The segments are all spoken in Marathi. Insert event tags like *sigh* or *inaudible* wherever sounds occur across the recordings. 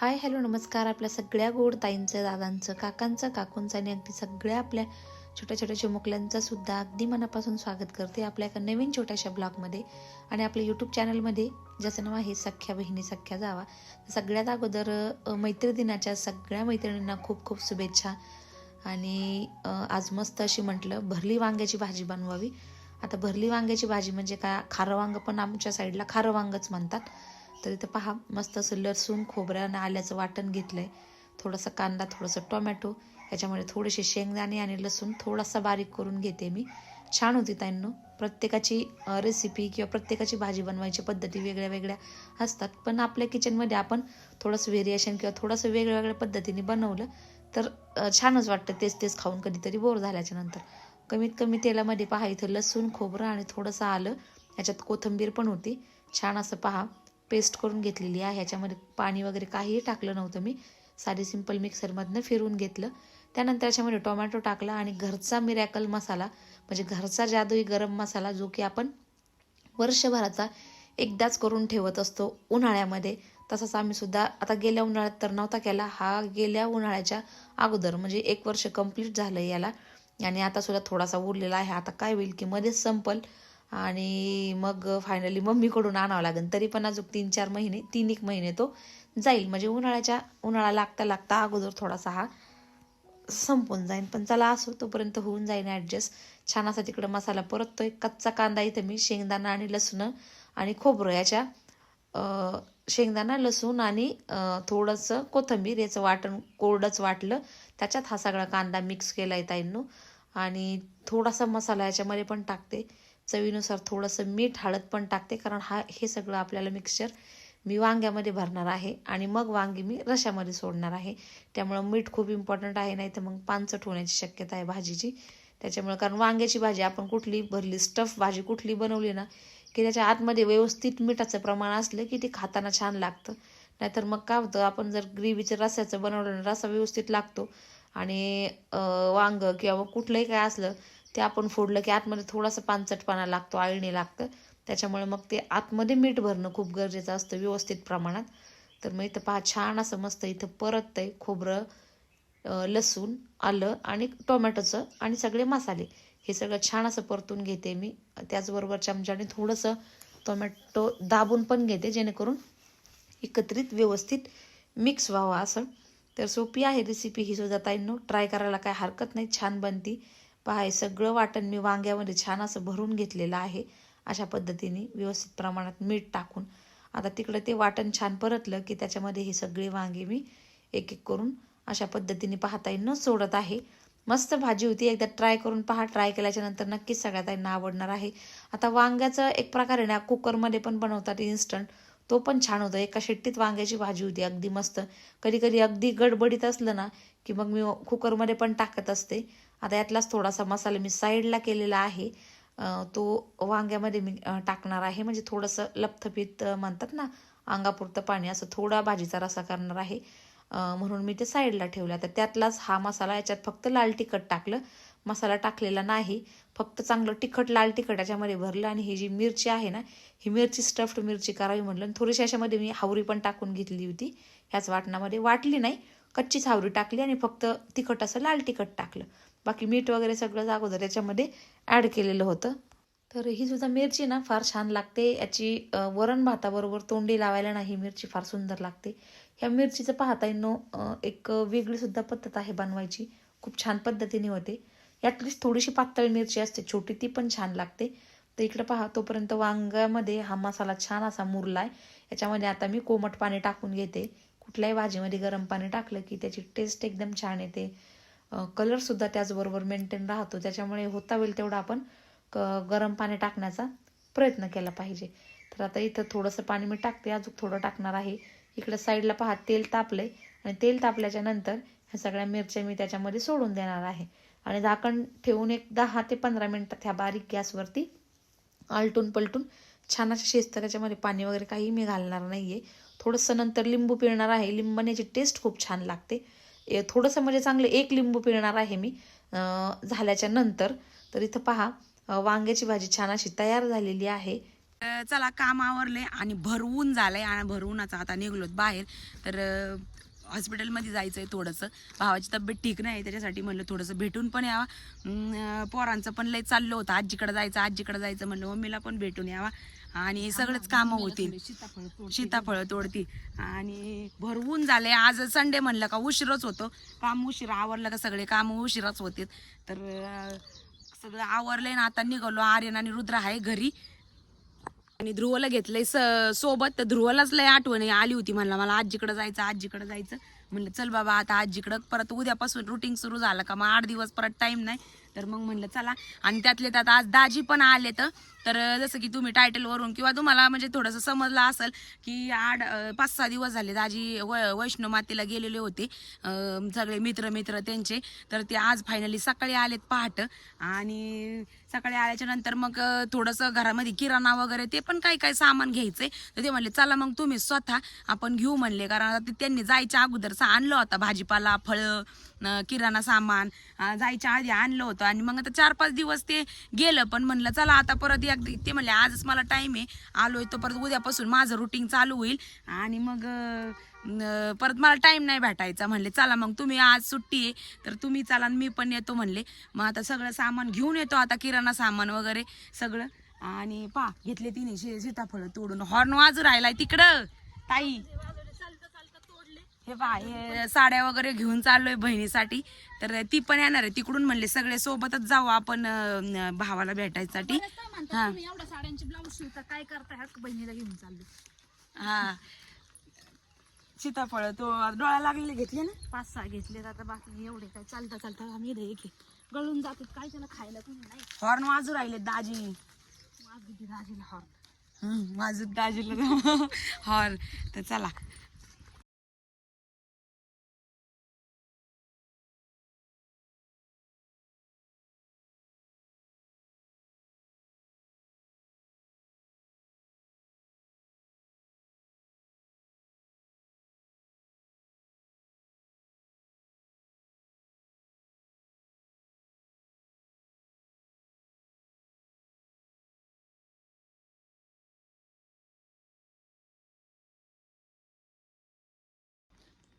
हाय हॅलो नमस्कार. आपल्या सगळ्या गोड ताईंचं दादांचं काकांचं काकूंचं आणि अगदी सगळ्या आपल्या छोट्या छोट्या चिमुकल्यांचं सुद्धा अगदी मनापासून स्वागत करते आपल्या एका नवीन छोट्याशा ब्लॉगमध्ये. आणि आपल्या यूट्यूब चॅनलमध्ये ज्याचं नाव आहे सख्या बहिणी सख्या जावा सगळ्यात अगोदर मैत्री दिनाच्या सगळ्या मैत्रिणींना खूप खूप शुभेच्छा. आणि आज मस्त अशी म्हटलं भरली वांग्याची भाजी बनवावी. आता भरली वांग्याची भाजी म्हणजे काय? खारं वांग पण आमच्या साईडला खारं वांगच म्हणतात. तर इथं पहा मस्त असं लसूण खोबरं आणि आल्याचं वाटण घेतलंय. थोडासा कांदा थोडंसं टोमॅटो याच्यामध्ये थोडेसे शेंगदाणे आणि लसूण थोडासा बारीक करून घेते मी. छान होती ताईंनो. प्रत्येकाची रेसिपी किंवा प्रत्येकाची भाजी बनवायची पद्धती वेगळ्या वेगळ्या असतात. पण आपल्या किचनमध्ये आपण थोडंसं व्हेरिएशन किंवा थोडंसं वेगळ्या वेगळ्या पद्धतीने बनवलं तर छानच वाटतं तेच तेच खाऊन कधीतरी बोर झाल्याच्यानंतर. कमीत कमी तेलामध्ये पहा इथं लसूण खोबरं आणि थोडंसं आलं. याच्यात कोथिंबीर पण होती. छान असं पहा. पेस्ट करून घेतलेली आहे. ह्याच्यामध्ये पाणी वगैरे काहीही टाकलं नव्हतं मी. साधे सिंपल मिक्सरमधनं फिरून घेतलं. त्यानंतर याच्यामध्ये टोमॅटो टाकला आणि घरचा मिरॅकल मसाला म्हणजे घरचा जादुई गरम मसाला जो की आपण वर्षभराचा एकदाच करून ठेवत असतो उन्हाळ्यामध्ये. तसंच आम्ही सुद्धा आता गेल्या उन्हाळ्यात तर नव्हता केला हा गेल्या उन्हाळ्याच्या अगोदर म्हणजे एक वर्ष कंप्लीट झालं याला. आणि आता सुद्धा थोडासा उरलेला आहे. आता काय होईल की मध्येच संपल आणि मग फायनली मम्मीकडून आणावं लागेल. तरी पण अजून तीन चार महिने तीन एक महिने तो जाईल. म्हणजे उन्हाळ्याच्या उन्हाळा लागता लागता अगोदर थोडासा हा संपून जाईन. पण चला असो तोपर्यंत होऊन जाईन ॲडजस्ट छान असा तिकडं मसाला परततोय. कच्चा कांदा इथं मी शेंगदाणा आणि लसूण आणि खोबरं याच्या शेंगदाणा लसूण आणि थोडंसं कोथिंबीर याचं वाटण कोरडंच वाटलं. त्याच्यात हा सगळा कांदा मिक्स केला आहे ताईंनो. आणि थोडासा मसाला याच्यामध्ये पण टाकते. चवीनुसार थोडंसं मीठ हळद पण टाकते कारण हा हे सगळं आपल्याला मिक्सचर मी वांग्यामध्ये भरणार आहे आणि मग वांगी मी रशामध्ये सोडणार आहे. त्यामुळं मीठ खूप इम्पॉर्टंट आहे नाही तर मग पानचट होण्याची शक्यता आहे भाजीची. त्याच्यामुळे कारण वांग्याची भाजी आपण कुठली भरली स्टफ भाजी कुठली बनवली ना की त्याच्या आतमध्ये व्यवस्थित मिठाचं प्रमाण असलं की ते खाताना छान लागतं. नाहीतर मग काय होतं आपण जर ग्रेव्हीचं रस्याचं बनवलं ना रसा व्यवस्थित लागतो. आणि वांग किंवा मग कुठलंही काय असलं ते आपण फोडलं की आतमध्ये थोडासा पानचटपणा लागतो आळणी लागतं. त्याच्यामुळे मग ते आतमध्ये मीठ भरणं खूप गरजेचं असतं व्यवस्थित प्रमाणात. तर मग इथं पहा छान असं मस्त इथं परत आहे खोबरं लसूण आलं आणि टोमॅटोचं आणि सगळे मसाले. हे सगळं छान असं परतून घेते मी. त्याचबरोबर चमच्याने थोडंसं टोमॅटो दाबून पण घेते जेणेकरून एकत्रित व्यवस्थित मिक्स व्हावं असं. तर सोपी आहे रेसिपी ही सुद्धा ताईंनो. ट्राय करायला काय हरकत नाही. छान बनती. पहा हे सगळं वाटण मी वांग्यामध्ये छान असं भरून घेतलेलं आहे. अशा पद्धतीने व्यवस्थित प्रमाणात मीठ टाकून. आता तिकडं ते वाटण छान परतलं की त्याच्यामध्ये हे सगळे वांगे मी एक एक करून अशा पद्धतीने पाहता न सोडत आहे. मस्त भाजी होती. एकदा ट्राय करून पहा. ट्राय केल्याच्यानंतर नक्कीच सगळ्या आवडणार आहे. आता वांग्याचं एक प्रकारे ना कुकरमध्ये पण बनवतात इन्स्टंट तो पण छान होता. एका शिट्टीत वांग्याची भाजी होती. अगदी मस्त. कधी कधी अगदी गडबडीत असलं ना की मग मी कुकरमध्ये पण टाकत असते. आता यातलाच थोडासा मसाला मी साईडला केलेला आहे. तो वांग्यामध्ये मी टाकणार आहे. म्हणजे थोडंसं लपथपीत म्हणतात ना अंगापुरतं पाणी असं थोडा भाजीचा रसा करणार आहे. म्हणून मी ते साईडला ठेवलं. तर त्यातलाच हा मसाला याच्यात फक्त लाल तिखट टाकलं. मसाला टाकलेला नाही. फक्त चांगलं तिखट लाल तिखट याच्यामध्ये भरलं आणि ही जी मिरची आहे ना ही मिरची स्टफ्ड मिरची करावी म्हटलं आणि थोडीशी याच्यामध्ये मी हावरी पण टाकून घेतली होती. ह्याच वाटणामध्ये वाटली नाही. कच्चीच हावरी टाकली आणि फक्त तिखट असं लाल तिखट टाकलं. बाकी मीठ वगैरे सगळं अगोदर याच्यामध्ये ॲड केलेलं होतं. तर ही सुद्धा मिरची ना फार छान लागते. याची वरण भाताबरोबर तोंडी लावायला ना ही मिरची फार सुंदर लागते. ह्या मिरचीचं पाहता येणं एक वेगळीसुद्धा पद्धत आहे बनवायची. खूप छान पद्धतीने होते. यातलीच थोडीशी पातळ मिरची असते छोटी ती पण छान लागते. तर इकडे पहा तोपर्यंत वांग्यामध्ये हा मसाला छान असा मुरला आहे याच्यामध्ये आता मी कोमट पाणी टाकून घेते. कुठल्याही भाजीमध्ये गरम पाणी टाकलं की त्याची टेस्ट एकदम छान येते. कलरसुद्धा त्याचबरोबर मेंटेन राहतो. त्याच्यामुळे होता होईल तेवढा आपण क गरम पाणी टाकण्याचा प्रयत्न केला पाहिजे. तर आता इथं थोडंसं पाणी मी टाकते. अजून थोडं टाकणार आहे. इकडं साईडला पहा तेल तापले आणि तेल तापल्याच्या नंतर ह्या सगळ्या मिरच्या मी त्याच्यामध्ये सोडून देणार आहे. आणि झाकण ठेवून एक दहा ते पंधरा मिनटात ह्या बारीक गॅसवरती आलटून पलटून छान अशा शिजतं. त्याच्यामध्ये पाणी वगैरे काही मी घालणार नाही आहे थोडंसं नंतर लिंबू पिळणार आहे. लिंबण्याची टेस्ट खूप छान लागते. थोडंसं म्हणजे चांगलं एक लिंबू पिळणार आहे मी. झाल्याच्यानंतर. तर इथं पहा वांग्याची भाजी छान अशी तयार झालेली आहे. चला काम आवरले आणि भरवून झालंय आणि भरवूनच आता निघलोत बाहेर. तर हॉस्पिटलमध्ये जायचं आहे थोडंसं. भावाची तब्येत ठीक नाही त्याच्यासाठी म्हणलं थोडंसं भेटून पण यावा. पोरांचं पण लय चाललं होतं. आजीकडे जायचं आजीकडे जायचं म्हणलं मम्मीला पण भेटून यावा. आणि सगळंच कामं होतील. सीताफळ तोडती आणि भरवून झाले. आज संडे म्हणलं का उशीरच होतो. काम उशीर आवरलं का सगळे काम उशिराच होते तर सगळं आवरलंय ना आता निघालो. आर्यन आणि रुद्र आहे घरी. आणि ध्रुवला घेतलंय स- सोबत. तर ध्रुवलाच लय आठवण. आली होती म्हणला मला आजीकडे जायचं आजीकडे जायचं. म्हणलं चल बाबा आता आजीकडं. परत उद्यापासून रुटीन सुरू झालं का? मग आठ दिवस परत टाइम नाही. तर मग म्हणलं चला. आणि त्यातले त्यात आज दाजी पण आले तर तर जसं की तुम्ही टायटलवरून किंवा तुम्हाला म्हणजे थोडंसं समजलं असेल की आठ पाच सहा दिवस झाले आजी व वैष्णव मातेला गेलेले होते. सगळे मित्र मित्र त्यांचे. तर ते आज फायनली सकाळी आलेत पहाट. आणि सकाळी आल्याच्यानंतर मग थोडंसं घरामध्ये किराणा वगैरे ते पण काही काही सामान घ्यायचं. आहे तर ते म्हणले चला मग तुम्ही स्वतः आपण घेऊ म्हणले. कारण आता त्यांनी जायच्या अगोदरचा आणलं होता भाजीपाला फळं किराणा सामान. जायच्या आधी आणलं होतं. आणि मग आता चार पाच दिवस ते गेलं. पण म्हणलं चला आता परत अगदी ते म्हणले आजच मला टाईम आहे. आलो आहे तो परत उद्यापासून माझं रुटीन चालू होईल. आणि मग परत मला टाईम नाही भेटायचा. म्हणले चला मग तुम्ही आज सुट्टी आहे तर तुम्ही चला आणि मी पण येतो. म्हणले मग आता सगळं सामान घेऊन येतो आता किराणा सामान वगैरे सगळं. आणि पा घेतले तिने शे सीताफळ तोडून. हॉर्न वाजू राहिलाय तिकडं. ताई. हे हे साड्या वगैरे घेऊन चाललोय बहिणीसाठी. तर ती पण येणार आहे. तिकडून म्हणले सगळे सोबतच जाऊ आपण भावाला भेटायसाठी. हा. एवढ्या साड्यांचे ब्लाऊज शिवता काय करता बहिणीला घेऊन चालले? हा. सीताफळ तो डोळा लागलेले घेतले ना? पाच सहा घेतले आता बाकी एवढे काय चालता चालता आम्ही एक एक. गळून जातात काय त्याला खायला कोणी नाही. हॉर्न वाजू राहिले दाजी. दिदी राजीला हॉर्न. वाजत दाजीला. *laughs* हॉर्न. तर चला.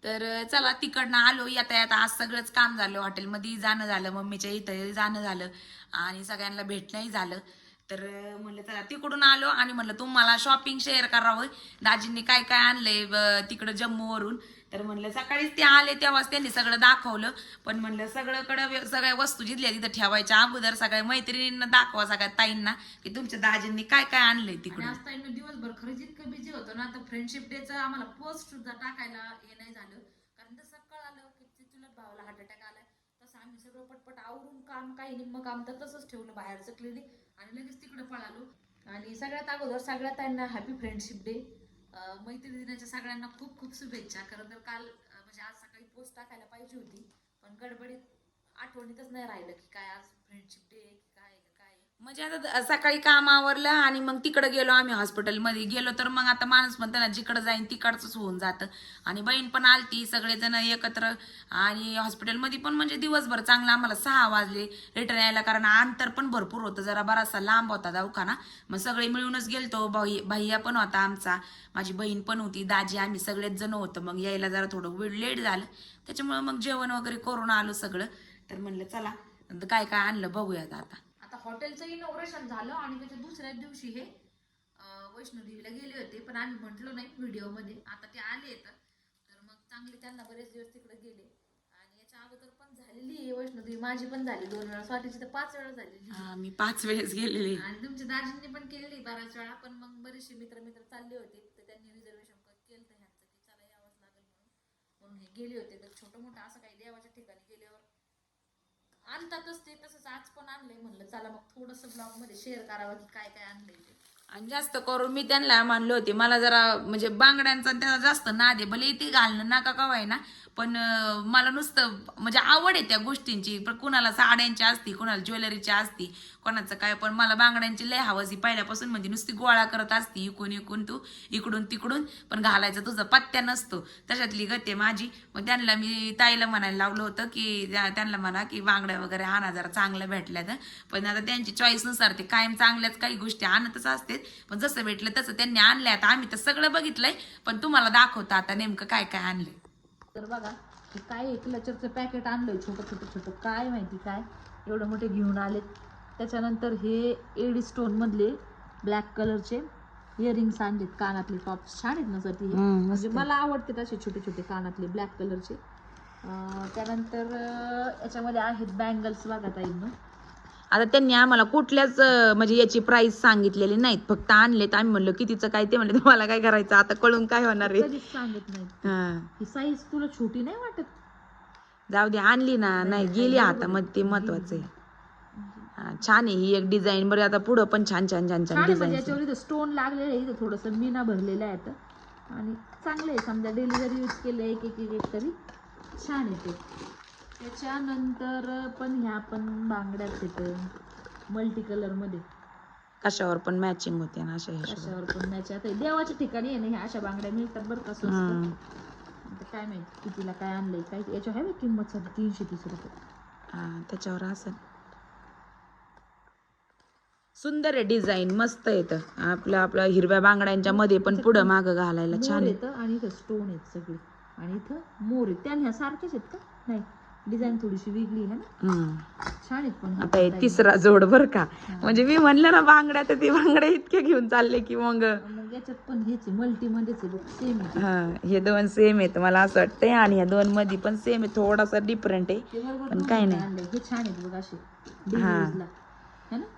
तर चला तिकडनं आलो येता येता आज सगळंच काम झालं हॉटेलमध्ये. जाणं झालं मम्मीच्या इथं जाणं झालं आणि सगळ्यांना भेटणंही झालं. तर म्हणलं चला तिकडून आलो आणि म्हणलं तुम्हाला शॉपिंग शेअर करावं. दाजींनी काय काय आणलंय तिकडं जम्मूवरून. तर म्हणलं सकाळीच ते आले तेव्हाच त्यांनी सगळं दाखवलं. पण म्हणलं सगळंकडं सगळ्या वस्तू जिथल्या तिथं ठेवायच्या. अगोदर सगळ्या मैत्रिणींना दाखवा सगळ्या ताईंना की तुमच्या दाजींनी काय काय आणलंय आणि तिकडून आज ताईनं दिवसभर खरंच इतकं बिझी होतो ना आता फ्रेंडशिप डेचं आम्हाला पोस्ट सुद्धा टाकायला हे नाही झालं. कारण तसं कळालं की ते चुलत भावाला हार्ट अटॅक आलाय तसं आम्ही सगळं पटपट आवरून काम काही निम्म काम तर तसंच ठेवलं बाहेरचं क्लिनिक आणि लगेच तिकडे पळालो. आणि सगळ्यात अगोदर सगळ्या त्यांना हॅपी फ्रेंडशिप डे मैत्री दिनाच्या सगळ्यांना खूप खूप शुभेच्छा. खरं तर काल म्हणजे आज सकाळी पोस्ट टाकायला पाहिजे होती पण गडबडीत आठवणीतच नाही राहिलं की काय आज फ्रेंडशिप डे की काय आहे, काय आहे. म्हणजे आता सकाळी काम आवरलं आणि मग तिकडे गेलो आम्ही हॉस्पिटलमध्ये. गेलो तर मग आता माणूस म्हणतो ना जिकडं जाईन तिकडचंच होऊन जातं. आणि बहीण पण आलती सगळेजण एकत्र. आणि हॉस्पिटलमध्ये पण म्हणजे दिवसभर चांगलं आम्हाला सहा वाजले रिटर्न यायला कारण अंतर पण भरपूर होतं. जरा बराचसा लांब होता दवाखाना. मग सगळे मिळूनच गेलतो. भाई भैया पण होता आमचा. माझी बहीण पण होती. दाजी आम्ही सगळेच जण होतो. मग यायला जरा थोडं वेळ लेट झालं. त्याच्यामुळं मग जेवण वगैरे करून आलो सगळं. तर म्हणलं चला काय काय आणलं बघूयात आता. हॉटेलचं इनॉग्रेशन झालं आणि त्याच्या दुसऱ्या दिवशी हे अं, वैष्णोदेवीला गेले होते. पण आम्ही म्हटलो नाही व्हिडिओमध्ये. आता ते आले तर तर मग चांगले त्यांना बरेच दिवस तिकडे गेले. आणि याच्या अगोदर पण झालेली आहे वैष्णोदेवी माझी पण झाली दोन वेळा. स्वातीची तर पाच वेळा झालेली हा, मी पाच वेळेस गेलेले. आणि तुमच्या दाजींनी पण केलेली बऱ्याच वेळा. पण मग बरेचसे मित्र मित्र चालले होते. तर त्यांनी रिझर्वेशन केलं ह्यांचं की चला यावंच लागेल म्हणून. म्हणून हे गेले होते. तर छोटं मोठं असं काही देवाच्या ठिकाणी गेल्यावर आणतातच ते तसंच आज पण आणलंय म्हणलं चला मग थोडस ब्लॉगमध्ये शेअर करावं की काय काय आणलंय ते. आणि जास्त करून मी त्यांना मानले होते मला जरा म्हणजे बांगड्यांचा त्याचा जास्त नाद आहे भले ते घालणं नका कवाय ना पण मला नुसतं म्हणजे आवड आहे त्या गोष्टींची. पण कुणाला साड्यांची असती कुणाला ज्वेलरीची असती कोणाचं काय पण मला बांगड्यांची लय हवस ही पहिल्यापासून. म्हणजे नुसती गोळा करत असती इकून इकून तू इकडून तिकडून. पण घालायचा तुझा पत्त्या नसतो. तशातली गते माझी. मग त्यांना मी ताईला म्हणायला लावलं होतं की त्यांना म्हणा की बांगड्या वगैरे आणा जरा चांगल्या भेटल्या तर. पण आता त्यांची चॉईसनुसार ते कायम चांगल्याच काही गोष्टी आणतच असतात. पण जसं भेटलं तसं त्यांनी आणलंय. आता आम्ही तर सगळं बघितलंय. पण तुम्हाला दाखवतं आता नेमकं काय काय आणलंय. तर बघा हे काय क्लचरचं पॅकेट आणलंय छोटं छोटं छोटं. काय माहिती काय? एवढं मोठे घेऊन आलेत. त्याच्यानंतर हे एडी स्टोन मधले ब्लॅक कलरचे इयरिंग्स आणलेत कानातले टॉप्स छान आहेत ना सर ते? म्हणजे मला आवडते असे छोटे छोटे कानातले ब्लॅक कलरचे त्यानंतर याच्यामध्ये आहेत बँगल्स बघा ताईंनो आता त्यांनी आम्हाला कुठल्याच म्हणजे याची प्राइस सांगितलेली नाहीत. फक्त आणलेत. आम्ही म्हणलो कितीचं काय? ते म्हणले तुम्हाला काय करायचं? आता कळून काय होणार आहे. कधीच सांगत नाही हा. ही साईज तुला छोटी नाही वाटत? जाऊ दे आणली ना. नाही गेली आता. मग ते महत्वाचं आहे. हा, छान आहे ही एक डिझाईन बरं आता पुढं पण छान छान छान छान छान आहे म्हणजे डिझाईन याच्यावर इथं स्टोन लागलेलं आहे. इथं थोडंसं मीना भरलेलं आहे इथं. आणि चांगलं आहे. समजा डेली जरी यूज केलं एक एक एक एक तरी. छान आहे ते. त्याच्यानंतर पण ह्या पण बांगड्याच येतं मल्टी कलरमध्ये कशावर पण मॅचिंग होते ना अशा हिशोबाने. कशावर पण मॅच आता देवाच्या ठिकाणी आहे ना ह्या अशा बांगड्या मिळतात बरं का स्वस्त. हम्म. आता काय माहिती कितीला काय आणलंय काय याच्या आहे बघ किंमत सध्या तीनशे तीस रुपये. हा त्याच्यावर असेल. सुंदर आहे डिझाईन मस्त येतं आपलं आपल्या हिरव्या बांगड्यांच्या मध्ये पण पुढं मागं घालायला मोर छान आहे. येतं आणि इथं स्टोन आहेत सगळे. आणि इथं मोर आहेत. त्या ह्या सारख्याच आहेत का? नाही. डिझाईन थोडीशी वेगळी आहे ना. छान आहेत पण आता हे तिसरा जोड बर का. म्हणजे मी म्हणलं ना बांगड्या तर ती बांगड्या इतक्या घेऊन चालले की मग मग याच्यात पण हेच आहे मल्टी मध्येच आहे बघ सेम आहे. हा हे दोन सेम आहेत. मला असं वाटतंय आणि ह्या दोन मध्ये पण सेम आहे थोडासा डिफरंट आहे. ते बरोबर पण काय नाही. आणलंय. हे छान आहेत बघ असे. हा.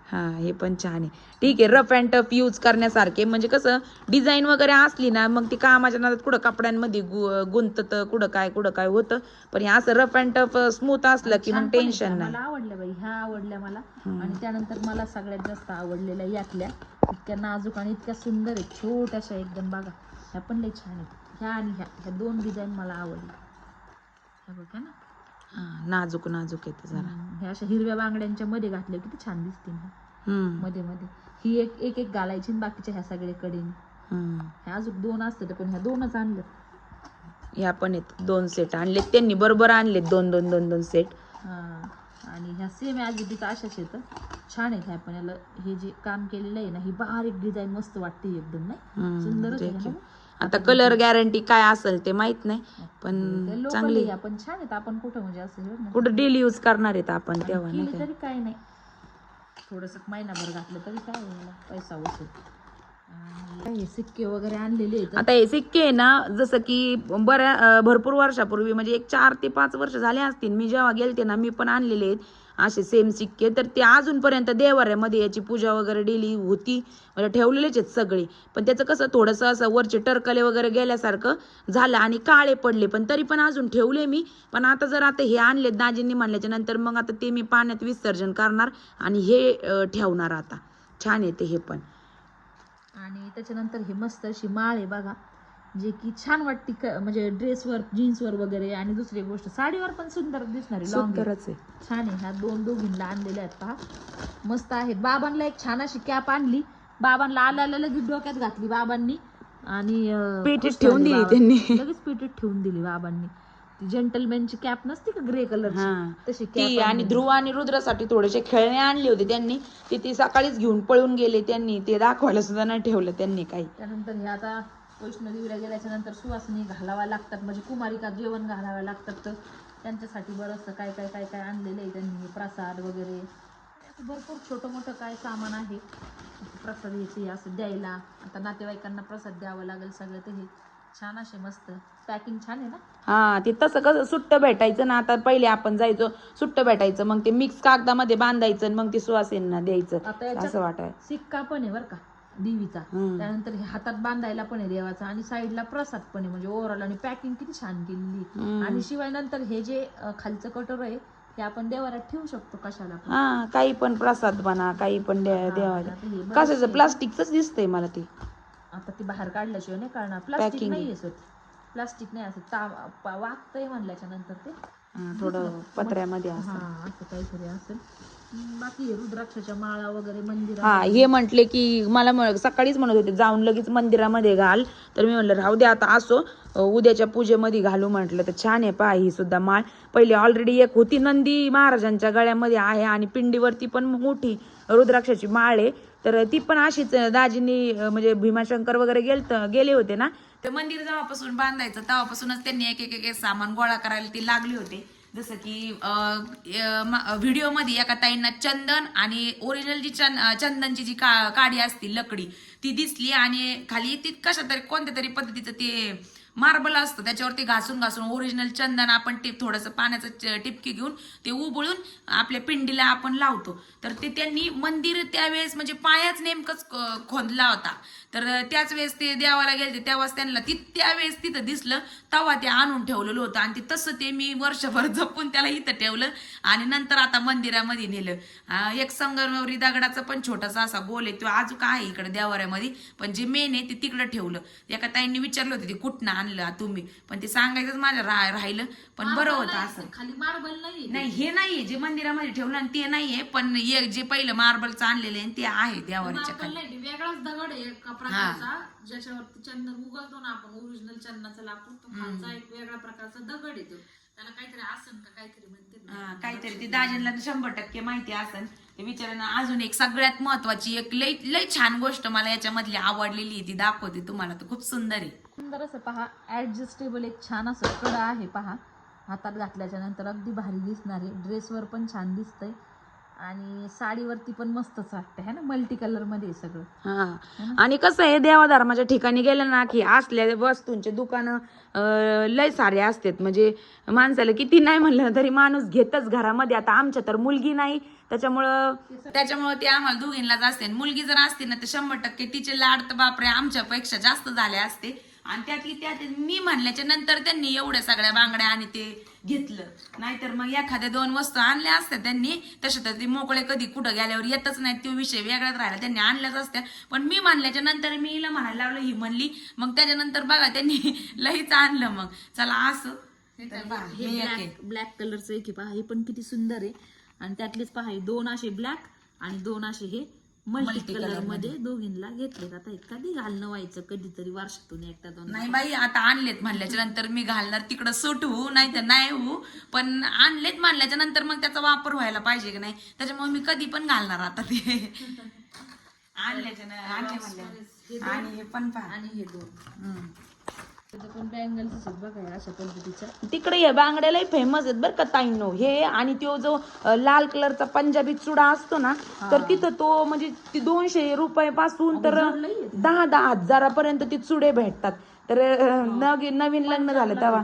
हा हे पण छान आहे. ठीक आहे रफ अँड टफ यूज करण्यासारखे. म्हणजे कसं डिझाईन वगैरे असली ना मग ती कामाच्या नादात कुठं कपड्यांमध्ये गु- गुंतत कुठं काय कुठं काय होतं. पण हे असं रफ अँड टफ स्मूथ असलं की मग टेन्शन. नाही. मला आवडल्या बाई ह्या आवडल्या मला. आणि त्यानंतर मला सगळ्यात जास्त आवडलेल्या यातल्या. इतक्या नाजूक आणि इतक्या सुंदर आहेत. छोट्याशा एकदम बघा. ह्या पण लई छान आहेत. ह्या आणि ह्या. ह्या दोन डिझाईन मला आवडल्या ह्या बघा ना? हा, नाजूक नाजूक येते जरा. ह्या अशा हिरव्या बांगड्यांच्या मध्ये घातल्या किती छान दिसतील ह्या हम्म. मध्ये मध्ये. ही एक एक एक घालायची आणि बाकीच्या ह्या सगळ्या कडेने. हम्म. ह्या अजून दोन असतात पण ह्या दोनच आणलं ह्या पण आहेत दोन सेट आणलेत. त्यांनी बरोबर आणलेत दोन दोन दोन दोन सेट हा आणि ह्या सेम ॲजिटीचं अशाच येतं छान आहे ह्या पण. याला हे जे काम केलेलं आहे ना ही बारीक डिझाईन मस्त वाटते एकदम नाही? सुंदरच आहे ना आता कलर गॅरंटी काय असेल ते माहीत नाही पण चांगली आपण छान आहेत. आपण कुठं म्हणजे असं कुठं डेली यूज करणार आहेत आपण तेव्हा नाही तरी काय नाही. थोडस महिनाभर घातलं तरी काय पैसा वसूल. हे सिक्के वगैरे आणलेले आहेत. आता हे सिक्के आहे ना जसं की बऱ्या भरपूर वर्षापूर्वी म्हणजे एक चार ते पाच वर्ष झाले असतील. मी जेव्हा गेलते ना मी पण आणलेले आहेत. असे सेम सिक्के. तर ते अजूनपर्यंत देवाऱ्यामध्ये याची पूजा वगैरे डेली होती. म्हणजे ठेवलेलेच आहेत सगळे. पण त्याचं कसं थोडंसं असं वरचे टरकले वगैरे गेल्यासारखं झालं आणि काळे पडले. पण तरी पण अजून ठेवले मी. पण आता जर आता हे आणले दाजींनी म्हणल्याच्या नंतर मग आता ते मी पाण्यात विसर्जन करणार आणि हे ठेवणार आता. छान येते हे पण. आणि त्याच्यानंतर हे मस्त अशी माळ आहे बघा. जे की छान वाटते म्हणजे ड्रेसवर जीन्सवर वगैरे आणि दुसरी गोष्ट साडीवर पण सुंदर दिसणार आहे लॉंग आहे. छान आहे. ह्या दोन दोघींना आणलेल्या आहेत पहा. मस्त आहेत बाबांना एक छान अशी कॅप आणली. बाबांना आल्याला लगेच डोक्यात घातली बाबांनी. आणि पेटीत ठेवून दिली. त्यांनी. लगेच पेटीत ठेवून दिली बाबांनी. ती जेंटलमॅनची कॅप नसते का ग्रे कलरची हा. तशी ती आणि ध्रुव आणि रुद्रासाठी थोडेसे खेळणे आणले होते त्यांनी. ते ती सकाळीच घेऊन पळून गेले त्यांनी. ते दाखवायला सुद्धा नाही ठेवलं त्यांनी काही. त्यानंतर हे आता वैष्णोदेवीला गेल्याच्यानंतर सुवासिनी घालाव्या लागतात. म्हणजे कुमारिका जेवण घालाव्या लागतात. तर त्यांच्यासाठी बरंचसं काय काय काय काय आणलेलं आहे त्यांनी? प्रसाद वगैरे. भरपूर छोटं मोठं काय सामान आहे? प्रसाद याचे असं द्यायला. आता नातेवाईकांना प्रसाद द्यावं लागेल सगळं तर हे छान असे मस्त. पॅकिंग छान आहे ना? हा ते तसं कसं सुट्ट भेटायचं ना. आता पहिले आपण जायचो सुट्ट भेटायचं. मग ते मिक्स कागदामध्ये बांधायचं आणि मग ते सुवासींना द्यायचं. आता याच्यात असं वाटाय सिक्का पण आहे बरं का. देवीचा. हम्म. त्यानंतर हे हातात बांधायला पण आहे देवाचा आणि साईडला प्रसाद पण आहे. म्हणजे ओव्हरऑल आणि पॅकिंग किती छान केलेली. आहे. आणि शिवाय नंतर हे जे अं, खालचं कटोर आहे हे आपण देवाऱ्यात ठेवू शकतो कशाला पण. हा काही पण प्रसाद बना काही पण द्या आता देवाला हे बरंच कशाचं? प्लास्टिकच दिसतंय मला ते. आता ती बाहेर काढल्याशिवाय नाही काढणार प्लास्टिक Packing. नाहीये सर प्लास्टिक नाही असं. ता पा- वागतंय म्हणल्याच्या नंतर ते. थोडं पत्र्यामध्ये असं हा असं काहीतरी असेल. बाकी हे रुद्राक्षाच्या माळा वगैरे मंदिर हा हे म्हटले की मला सकाळीच म्हणत होते जाऊन लगेच मंदिरामध्ये घाल. तर मी म्हणलं राहू दे आता असो. अ, उद्याच्या पूजेमध्ये घालू म्हटलं तर छान आहे पहा ही सुद्धा माळ. पहिले ऑलरेडी एक होती नंदी महाराजांच्या गळ्यामध्ये आहे आणि पिंडीवरती पण मोठी रुद्राक्षाची माळ आहे. तर ती पण अशीच दाजींनी अ, म्हणजे भीमाशंकर वगैरे गेलत गेले होते ना? तर मंदिर जेव्हापासून बांधायचं तेव्हापासूनच त्यांनी एक एक एक सामान गोळा करायला ते लागले होते. जसं की व्हिडिओमध्ये एका ताईंना चंदन आणि ओरिजिनल जी चंद चंदनची जी का काडी असती लकडी ती दिसली आणि खाली ती कशा तरी कोणत्या तरी पद्धतीचं ते मार्बल असतं त्याच्यावरती घासून घासून ओरिजिनल चंदन आपण टिप थोडंसं पाण्याचं टिपकी घेऊन ते उबळून आपल्या पिंडीला आपण लावतो. तर ते त्यांनी मंदिर त्यावेळेस म्हणजे पायाच नेमकंच खोदला होता. तर त्याच वेळेस ते देवाला गेले तेव्हाच त्यांना ती त्यावेळेस तिथं दिसलं तेव्हा ते आणून ठेवलेलं होतं. आणि ते तसं ते मी वर्षभर *laughs* जपून त्याला इथं ठेवलं आणि नंतर आता मंदिरामध्ये नेलं. एक संगमरवरी दगडाचा पण छोटासा असा गोल आहे तो अजून आहे इकडे देवाऱ्यामध्ये पण जे मेन आहे ते तिकडे ठेवलं. एका ताईंनी विचारलं होतं ते कुठनं आणलं तुम्ही? पण ते सांगायचंच माझ्या रा- राहिलं. पण बरं होतं असं. खाली मार्बल नाही नाही हे नाहीये. जे मंदिरामध्ये ठेवलं आणि ते नाहीये पण एक जे पहिलं मार्बलचं आणलेलं आहे ते आहे देवाऱ्याच्या खाली. नाही वेगळाच दगड आहे प्रकारचा ज्याच्यावरती चंदन उगलतो ना आपण ओरिजिनल चंदनाचा लाकूड तो खालचा एक वेगळ्या प्रकारचा दगड येतो. त्याला काहीतरी आसन का काहीतरी म्हणते ना. हा, काहीतरी ती दाजींना तर शंभर टक्के माहिती असेल ते विचारांना अजून एक सगळ्यात महत्वाची एक लई लई छान गोष्ट मला याच्यामधली आवडलेली आहे ती दाखवते तुम्हाला. तर खूप सुंदर आहे. सुंदर असं पहा ऍडजस्टेबल एक छान असं कडा आहे पहा. हातात घातल्याच्या नंतर अगदी भारी दिसणार. आहे ड्रेसवर पण छान दिसतंय. आणि साडीवरती पण मस्तच वाटतं है ना? मल्टी कलरमध्ये सगळं. हा. आणि कसं आहे देवाधर्माच्या ठिकाणी गेलं ना की असल्या वस्तूंचे दुकानं अं, लय सारे असतात. म्हणजे माणसाला किती नाही म्हणलं तरी माणूस घेतच घरामध्ये. आता आमच्या तर मुलगी नाही. त्याच्यामुळं त्याच्यामुळं ते आम्हाला दोघींनाच असते. आणि मुलगी जर असते ना तर शंभर टक्के तिचे लाड तर बापरे आमच्यापेक्षा जास्त झाले असते. आणि त्यातली त्यात मी म्हणल्याच्या नंतर त्यांनी एवढ्या सगळ्या बांगड्या आणि ते घेतलं. नाहीतर मग एखाद्या दोन वस्तू आणल्या असत्या त्यांनी तसे तर ते मोकळे कधी कुठं गेल्यावर येतच नाही तो विषय वेगळाच राहिला त्यांनी आणल्याच असत्या. पण मी म्हणल्याच्या नंतर मी हिला म्हणायला लावलं ही म्हणली मग त्याच्यानंतर बघा त्यांनी *laughs* लईच आणलं मग. चला असं. ब्लॅक कलरचं एक पहा हे पण किती सुंदर आहे. आणि त्यातलेच पहा दोन असे ब्लॅक आणि दोन असे हे मल्टी कलरमध्ये. दोघींना घेतलेत. आता कधी घालणं व्हायचं कधीतरी वर्षातून एकदा दोन नाही बाई आता आणलेत म्हणल्याच्या नंतर मी घालणार तिकडं सूट होऊ नाही तर नाही होऊ. पण आणलेत म्हणल्याच्या नंतर मग त्याचा वापर व्हायला पाहिजे की नाही? त्याच्यामुळे मी कधी पण घालणार आता ते. *laughs* आणल्याच्या आणि हे पण पहा. आणि हे दोन. बघा या तिकडे हे बांगड्याला फेमस आहेत बरं का ताईंनो. हे आणि तो जो लाल कलरचा पंजाबी चुडा असतो ना तर तिथं तो म्हणजे ती दोनशे रुपये पासून तर दहा दहा हजारापर्यंत ती चुडे भेटतात. तर अ, नवी- नवीन लग्न झालं तेव्हा.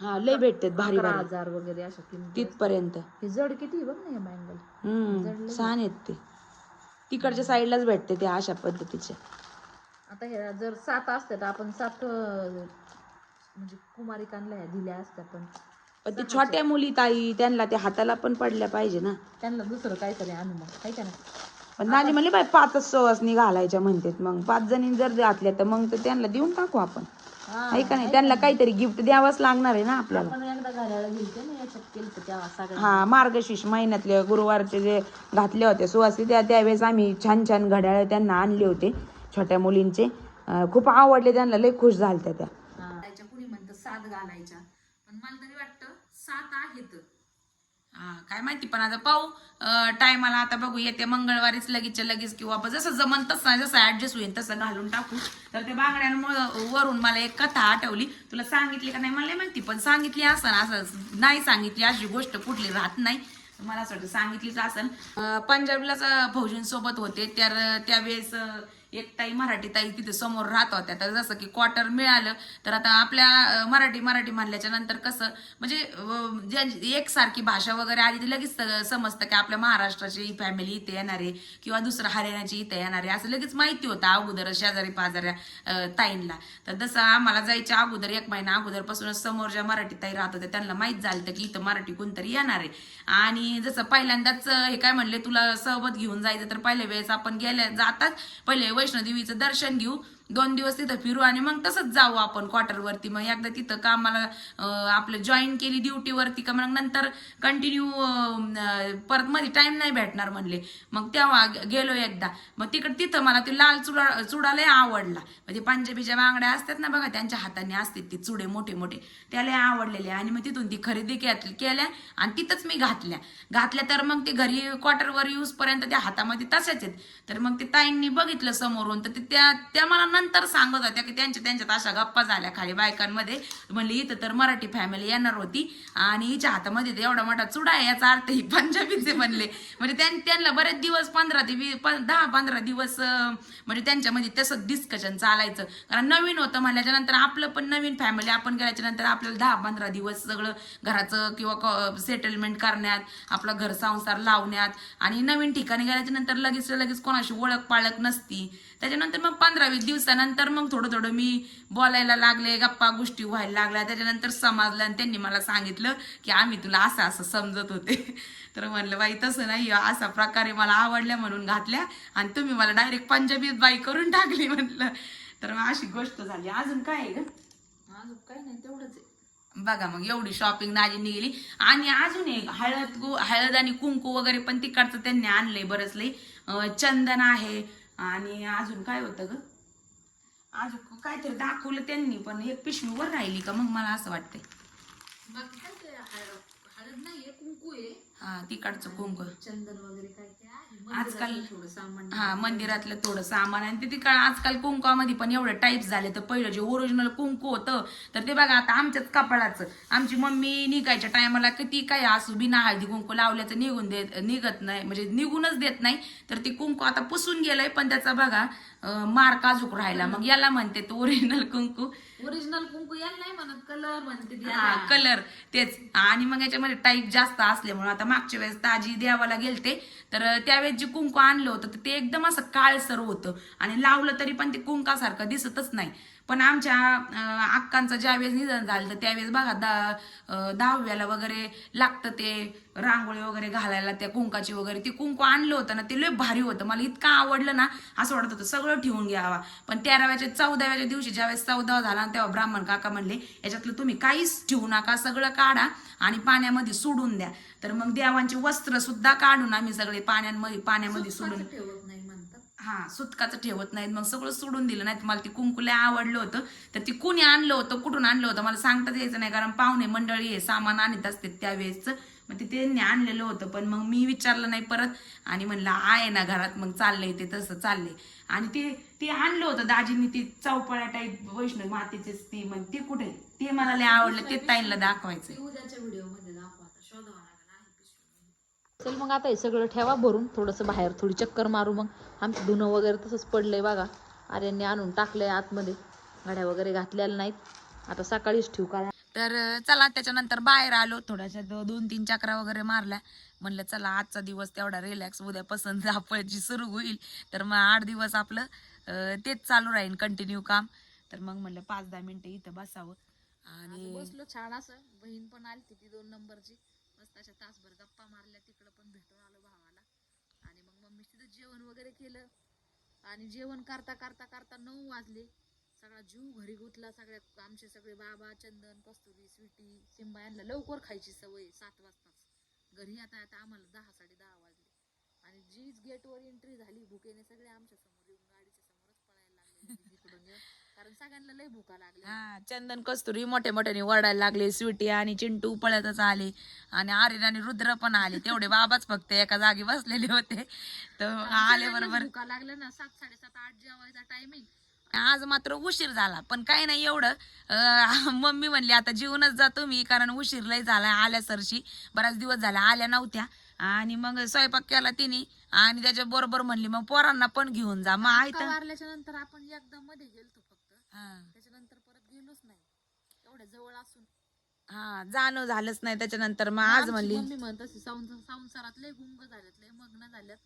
हा लय भेटतात भारी हजार वगैरे अशा तिथपर्यंत. हे जड किती बघ ना बँगल हम्म छान आहेत ते. तिकडच्या साईडलाच भेटते ते अशा पद्धतीचे. आता हे जर सात असते तर आपण सात अं, म्हणजे कुमारिकांना ह्या दिल्या असत्या पण पण ते छोट्या मुली ताई त्यांना ते हाताला पण पडल्या पाहिजे ना. त्यांना दुसरं काहीतरी आणू मग काय का ना पण दाजी म्हणले बाई पाचच सवासनी घालायच्या म्हणतात मग. पाच जणी जर घातल्या तर मग तर त्यांना देऊन टाकू आपण. आहे का नाही? त्यांना काहीतरी गिफ्ट द्यावंच लागणार आहे ना आपल्याला. आपण एकदा घालायला गेलते ना याच्यात केलं तेव्हा सगळ्या हा मार्गशीर्ष महिन्यातले गुरुवारचे जे घातले होते सुवासी त्या त्यावेळेस आम्ही छान छान घड्याळ त्यांना आणले होते. छोट्या मुलींचे. खूप आवडले त्यांना लय खुश झालत्या त्या. कुणी म्हणतं सात घालायच्या पण मला तरी वाटतं सात आहेत. हा काय माहिती पण आता पाहू. टायमाला आता बघू येते मंगळवारीच लगेचच्या लगेच किंवा जसं जमन तसं जसं ऍडजस्ट होईल तसं घालून टाकू. तर ते बांगड्यांमुळे वरून मला एक कथा आठवली. तुला सांगितली का नाही मला नाही माहिती पण सांगितली असं असं नाही सांगितली अशी गोष्ट कुठली राहत नाही. मला असं वाटतं सांगितलीच असन अं, पंजाबलाच सोबत होते तर त्यावेळेस एक ताई मराठी ताई तिथे समोर राहत होत्या. तर जसं की क्वार्टर मिळालं तर आता आपल्या मराठी मराठी म्हणल्याच्या नंतर कसं म्हणजे एकसारखी भाषा वगैरे आली ती लगेच समजतं की आपल्या महाराष्ट्राची फॅमिली इथे येणार आहे किंवा दुसरं हरियाणाची इथे येणार आहे असं लगेच माहिती होतं अगोदर शेजारी पाजाऱ्या ताईंना. तर जसं आम्हाला जायच्या अगोदर एक महिना अगोदरपासूनच समोर ज्या मराठी ताई राहत होत्या त्यांना माहीत झालं की इथं मराठी कोणतरी येणार आहे. आणि जसं पहिल्यांदाच हे काय म्हणले तुला सोबत घेऊन जायचं तर पहिल्या वेळेस आपण गेल्या जातात पहिले वैष्णोदेवीचं दर्शन घेऊ. दोन दिवस तिथं फिरू आणि मग तसंच जाऊ आपण क्वार्टरवरती मग एकदा तिथं कामाला आपलं जॉईन केली ड्युटीवरती का मग नंतर कंटिन्यू परत मध्ये टाइम नाही भेटणार म्हणले. मग तेव्हा गेलो एकदा. मग तिकडं तिथं मला ते लाल चुडा चुडा लय आवडला म्हणजे पंजाबीच्या बांगड्या असतात ना बघा त्यांच्या हाताने असतात ते चुडे मोठे मोठे. त्याला आवडलेले आणि मग तिथून ती खरेदी केल्या आणि तिथंच मी घातल्या. घातल्या तर मग ते घरी क्वार्टरवर यूज पर्यंत त्या हातामध्ये तशाच आहेत. तर मग ते ताईंनी बघितलं समोरून तर ते त्या त्या मला नंतर सांगत होत्या की त्यांच्या त्यांच्यात अशा गप्पा झाल्या खाली बायकांमध्ये. म्हणली इथं तर मराठी फॅमिली येणार होती आणि हिच्या हातामध्ये तर एवढा मोठा चुडा आहे याचा अर्थ ही पंजाबीचे म्हणले म्हणजे त्यां- त्यांना बरेच दिवस पंधरा ते दहा पंधरा दिवस म्हणजे त्यांच्यामध्ये तसं डिस्कशन चालायचं. कारण नवीन होतं म्हणल्याच्या नंतर आपलं पण नवीन फॅमिली आपण गेल्याच्यानंतर आपल्याला दहा पंधरा दिवस सगळं घराचं किंवा सेटलमेंट करण्यात आपला घर संसार लावण्यात आणि नवीन ठिकाणी गेल्याच्यानंतर लगेच लगेच कोणाशी ओळख पाळख नसती. त्याच्यानंतर मग पंधरा वीस दिवसानंतर मग थोडं थोडं मी बोलायला लागले गप्पा गोष्टी व्हायला लागल्या. त्याच्यानंतर समजलं आणि त्यांनी मला सांगितलं की आम्ही तुला असं असं समजत होते. *laughs* तर म्हणलं बाई तसं नाही असा प्रकारे मला आवडल्या म्हणून घातल्या आणि तुम्ही मला डायरेक्ट पंजाबीत बाई करून टाकली म्हटलं तर मग अशी गोष्ट झाली. अजून काय आहे ग? अजून काही नाही तेवढंच आहे. बघा मग एवढी शॉपिंग दाजींनी गेली आणि अजून एक हळद हळद आणि कुंकू वगैरे पण तिकडचं त्यांनी आणलंय बरंच लई. चंदन आहे. आणि अजून काय होतं ग? अजून काहीतरी दाखवलं त्यांनी पण एक पिशवी वर राहिली का? मग मला असं वाटतंय. बाकी काय ते हळद हळद नाहीये कुंकू आहे. हा तिकडचं कुंकू चंदन वगैरे काय आजकाल- हा मंदिरातलं थोडं सामान आणि ते तिकडं आजकाल कुंकवामध्ये पण एवढे टाईप्स झाले तर पहिलं जे ओरिजिनल कुंकू होतं तर ते बघा आता आमच्याच कपाळाचं. आमची मम्मी निघायच्या टायमाला किती काय असू बिना हळदी कुंकू लावल्याचं निघून देत निघत नाही. म्हणजे निघूनच देत नाही. तर ते कुंकू आता पुसून गेलंय पण त्याचा बघा मार्क अजूक राहिला. मग याला म्हणते तो ओरिजिनल कुंकू. ओरिजिनल कुंकू याला नाही म्हणत कलर म्हणते. कलर तेच. आणि मग याच्यामध्ये टाईप जास्त असल्यामुळे आता मागच्या वेळेस ताजी देवाला गेलते तर त्यावेळेस जे कुंकू आणलं होतं तर ते एकदम असं काळसर होतं. आणि लावलं तरी पण ते कुंकासारखं दिसतच नाही. पण आमच्या अक्कांचं ज्यावेळेस निधन झालं तर त्यावेळेस बघा दा दहाव्याला वगैरे लागतं ते रांगोळी वगैरे घालायला त्या कुंकाची वगैरे. ते कुंकू आणलं होतं ना ते लय भारी होतं. मला इतकं आवडलं ना असं वाटत होतं सगळं ठेवून घ्यावा. पण तेराव्याच्या चौदाव्याच्या दिवशी ज्यावेळेस चौदा झाला तेव्हा ब्राह्मण काका म्हणले याच्यातलं तुम्ही काहीच ठेवू नका सगळं काढा आणि पाण्यामध्ये सोडून द्या. तर मग देवांचे वस्त्र सुद्धा काढून आम्ही सगळे पाण्यामध्ये पाण्यामध्ये सोडून सुपाचं ठेवत नाही म्हणतात हा सुतकाचं ठेवत नाहीत. मग सगळं सोडून दिलं. नाही मला ते कुंकू लय आवडलं होतं. तर ती कुणी आणलं होतं कुठून आणलं होतं मला सांगताच यायचं नाही. कारण पाहुणे मंडळी हे सामान आणत असते त्यावेळेसचं. मग ते त्यांनी आणलेलं होतं. पण मग मी विचारलं नाही परत. आणि म्हणलं आहे ना घरात. मग चाललंय ते तसं चाललंय. आणि ते ते आणलं होतं दाजींनी ते चौपाळ्या टाईप वैष्णव मातेचेच ती मग ते कुठे? ते मला लय आवडलं. ते ताईंला दाखवायचं ते उद्याच्या व्हिडिओमध्ये दाखवा आता शोधावं लागेल आहे पिशवी चल मग आता हे सगळं ठेवा भरून थोडंसं बाहेर थोडी चक्कर मारू मग. आमचं धुणं वगैरे तसंच पडलंय बघा. आर्यांनी आणून टाकलंय आतमध्ये. गाड्या वगैरे घातलेल्या नाहीत. आता सकाळीच ठेवू कारण तर चला त्याच्यानंतर बाहेर आलो. थोड्याशा दो- दोन तीन चक्रा वगैरे मारल्या. म्हणलं चला आजचा दिवस तेवढा रिलॅक्स उद्यापासून धावपळची सुरू होईल. तर मग आठ दिवस आपलं तेच चालू राहील कंटिन्यू काम. तर मग म्हणलं पाच दहा मिनिटं इथं बसावं. आणि बसलो छान असं. बहीण पण आली ती दोन नंबरची. मस्त तासभर गप्पा मारल्या तिकडं पण भेटून आलो भावाला. आणि मग मम्मी तिथं जेवण वगैरे केलं. आणि जेवण करता करता करता नऊ वाजले. सगळा जीव घरी गुतला सगळ्या आमचे सगळे बाबा चंदन कस्तुरी स्वीटी सिंबा यांना लवकर खायची सवय सात वाजताच. घरी आता आता आम्हाला दहा साडे दहा वाजले. आणि जीच गेटवर एंट्री झाली भुकेने सगळे आमच्यासमोर येऊन गाडीच्या समोरच पळायला लागले. तिकडून येऊन. सगळ्यांना लय भुका हा चंदन कस्तुरी मोठे मोठ्याने वरडायला लागले स्वीटी आणि चिंटू पळतच आले आणि आर्यन आणि रुद्र पण आले. तेवढे बाबाच फक्त एका जागी बसलेले होते. तर आले बरोबर. भुका लागल्या ना सात साडेसात आठ जेवायचा टायमिंग आज मात्र उशीर झाला पण काही नाही एवढं. मम्मी म्हणली आता जेवूनच जातो मी कारण उशीर लय झाला आल्या सरशी. बराच दिवस झाला आल्या नव्हत्या. आणि मग स्वयंपाक केला तिने. आणि त्याच्या बरोबर म्हणली मग पोरांना पण घेऊन जा मग आहे नंतर आपण एकदा मध्ये गेलतो. फक्त हा. त्याच्यानंतर परत गेलोच नाही. एवढ्या जवळ असून. हा जाणं झालंच नाही त्याच्यानंतर. मग आज आमची म्हणली. मम्मी म्हणत असे संसार- संसारात लय गुंग झाल्यात लय मग्न झाल्यात.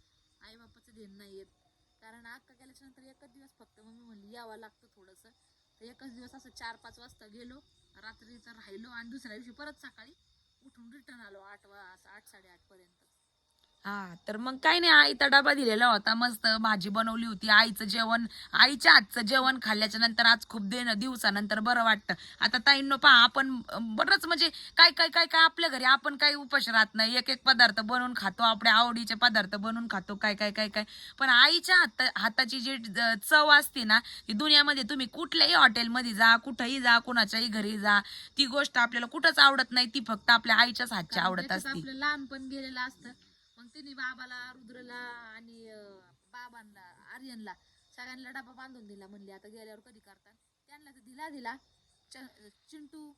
आई बापाचं ध्येय नाही येत कारण अक्का गेल्याच्यानंतर एकच दिवस फक्त मम्मी म्हणली यावं लागतं थोडस. तर एकच दिवस असं चार पाच वाजता गेलो. रात्रीचं राहिलो आणि दुसऱ्या दिवशी परत सकाळी उठून रिटर्न आलो आठ वा असं आठ साडेआठ पर्यंत. हा तर मग काय नाही आईचा डबा दिलेला होता मस्त भाजी बनवली होती आईचं जेवण आईच्या हातचं जेवण खाल्ल्याच्या नंतर आज खूप दिन दिवसानंतर बरं वाटतं. आता ताईंनो पहा आपण बरंच म्हणजे काय काय काय काय आपल्या घरी आपण काही उपाश राहत नाही. एक एक पदार्थ बनवून खातो आपल्या आवडीचे पदार्थ बनवून खातो काय काय काय काय. पण आईच्या हात हाताची जी चव असते ना ती दुनियामध्ये तुम्ही कुठल्याही हॉटेलमध्ये जा कुठंही जा कुणाच्याही घरी जा ती गोष्ट आपल्याला कुठंच आवडत नाही ती फक्त आपल्या आईच्याच हातची आवडत असते. लहानपण गेलेलं असतं. तिने बाबाला रुद्रला आणि बाबांना आर्यनला सगळ्यांना डबा बांधून दिला म्हणली आता गेल्यावर कधी करतात? त्यांना तर दिला दिला. च- चिंटू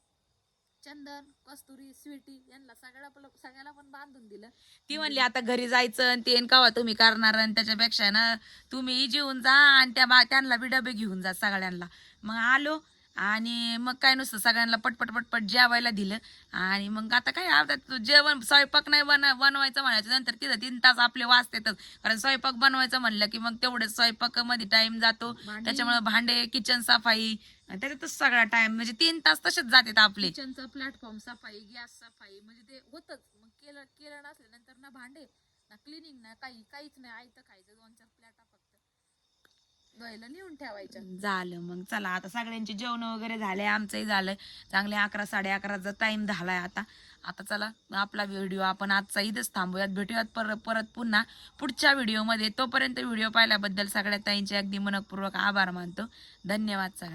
चंदन कस्तुरी स्वीटी यांना सगळ्या सगळ्याला पण बांधून दिलं. ती म्हणली आता घरी जायचं आणि ते कवा तुम्ही करणार आणि त्याच्यापेक्षा ना तुम्ही जेवून जा आणि त्या बा त्यांना बी डबे घेऊन जा सगळ्यांना. मग आलो. आणि मग काय नुसतं सगळ्यांना पटपट पटपट जेवायला दिलं. आणि मग आता काय आता तू जेवण स्वयंपाक नाही बन बनवायचं म्हणायचं. नंतर तिथं तीन तास आपले वाचतेतच कारण स्वयंपाक बनवायचं म्हणलं की मग तेवढेच स्वयंपाकामध्ये टाइम जातो. त्याच्यामुळे भांडे किचन सफाई त्याच्यातच सगळा टाइम म्हणजे तीन तास तसेच जातात आपले. किचनचं प्लॅटफॉर्म सफाई गॅस सफाई म्हणजे ते होतच. मग केलं केलं नसल्यानंतर ना भांडे ना क्लिनिंग ना काही काहीच नाही. आयतं खायचं दोन चार प्लॅटा नेऊन ठेवायच्या. झालं मग. चला आता सगळ्यांचे जेवण वगैरे झाले आमचंही झालं. चांगले अकरा साडे अकराचा टाइम झालाय आता. आता चला आपला व्हिडिओ आपण आजचा इथंच थांबूयात. भेटूयात परत परत पुन्हा पुढच्या व्हिडिओमध्ये तोपर्यंत व्हिडिओ पाहिल्याबद्दल सगळ्या ताईंचे अगदी मनपूर्वक आभार मानतो. धन्यवाद सगळ्या